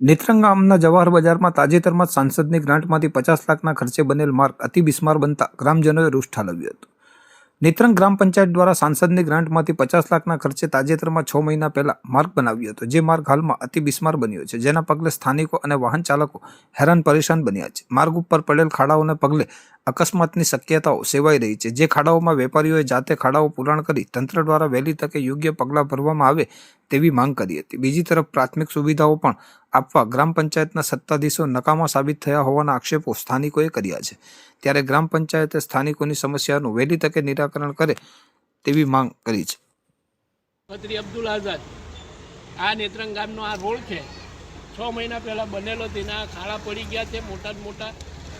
નેત્રંગ ગામના જવાહર બજારમાં તાજેતરમાં સાંસદની ગ્રાન્ટમાંથી પચાસ લાખના ખર્ચે બનેલ માર્ગ અતિ બિસ્માર બનતા ગ્રામજનોએ રોષ ઠાલવ્યો હતો. નેત્રંગ ગ્રામ પંચાયત દ્વારા સાંસદની ગ્રાન્ટમાંથી પચાસ લાખના ખર્ચે તાજેતરમાં છ મહિના પહેલા માર્ગ બનાવ્યો હતો, જે માર્ગ હાલમાં અતિ બિસ્માર બન્યો છે, જેના પગલે સ્થાનિકો અને વાહન ચાલકો હેરાન પરેશાન બન્યા છે. માર્ગ ઉપર પડેલ ખાડાઓને પગલે અકસ્માતની શક્યતાઓ સેવાઈ રહી છે. જે ખાડાઓમાં વેપારીઓએ જાતે ખાડાઓ પૂરણ કરી તંત્ર દ્વારા વહેલી તકે યોગ્ય પગલાં ભરવામાં આવે તેવી માંગ કરી હતી. બીજી તરફ પ્રાથમિક સુવિધાઓ પણ આપવા ગ્રામ પંચાયતના સત્તાધીશો નકામા સાબિત થયા હોવાના આક્ષેપો સ્થાનિકોએ કર્યા છે. ત્યારે ગ્રામ પંચાયતે સ્થાનિકોની સમસ્યાનું વહેલી તકે નિરાકરણ કરે તેવી માંગ કરી છે. અબ્દુલ આઝાદ, આ નેત્રંગ ગામનો આ રોડ છે. છ મહિના પહેલાં બનેલો તેના ખાડા પડી ગયા છે, મોટા મોટા.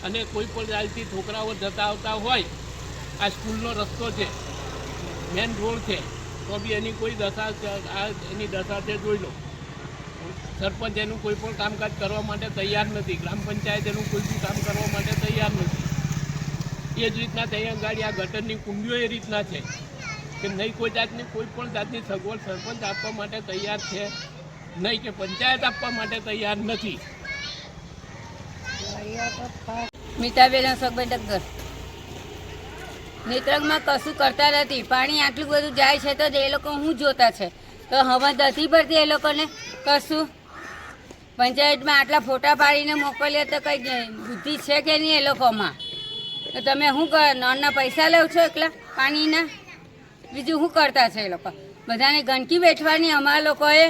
અને કોઈ પણ જાતથી છોકરાઓ જતા આવતા હોય, આ સ્કૂલનો રસ્તો છે મેન રોડ છે. તો બી એની કોઈ દશા એની દશા છે જોઈ લો. સરપંચ એનું કોઈ પણ કામકાજ કરવા માટે તૈયાર નથી. ગ્રામ પંચાયત એનું કોઈ પણ કામ કરવા માટે તૈયાર નથી. એ જ રીતના ત્યાં ગાડી, આ ગટરની કુંડીઓ એ રીતના છે. કે નહીં કોઈ જાતની, કોઈ પણ જાતની સગવડ સરપંચ આપવા માટે તૈયાર છે, નહીં કે પંચાયત આપવા માટે તૈયાર નથી. મીતાબેન અશોકભાઈ ડગ્ગર નેત્રંગમાં કશું કરતા નથી. પાણી આટલું બધું જાય છે તો એ લોકો શું જોતા છે? તો હવે નથી પડતી એ લોકોને? કશું? પંચાયતમાં આટલા ફોટા પાડીને મોકલીએ તો કંઈ બુદ્ધિ છે કે નહીં એ લોકોમાં? તો તમે શું કર? નળના પૈસા લેવ છો એકલા? પાણીના? બીજું શું કરતા છે એ લોકો? બધાને ગંદકી બેઠવાની અમારા લોકોએ?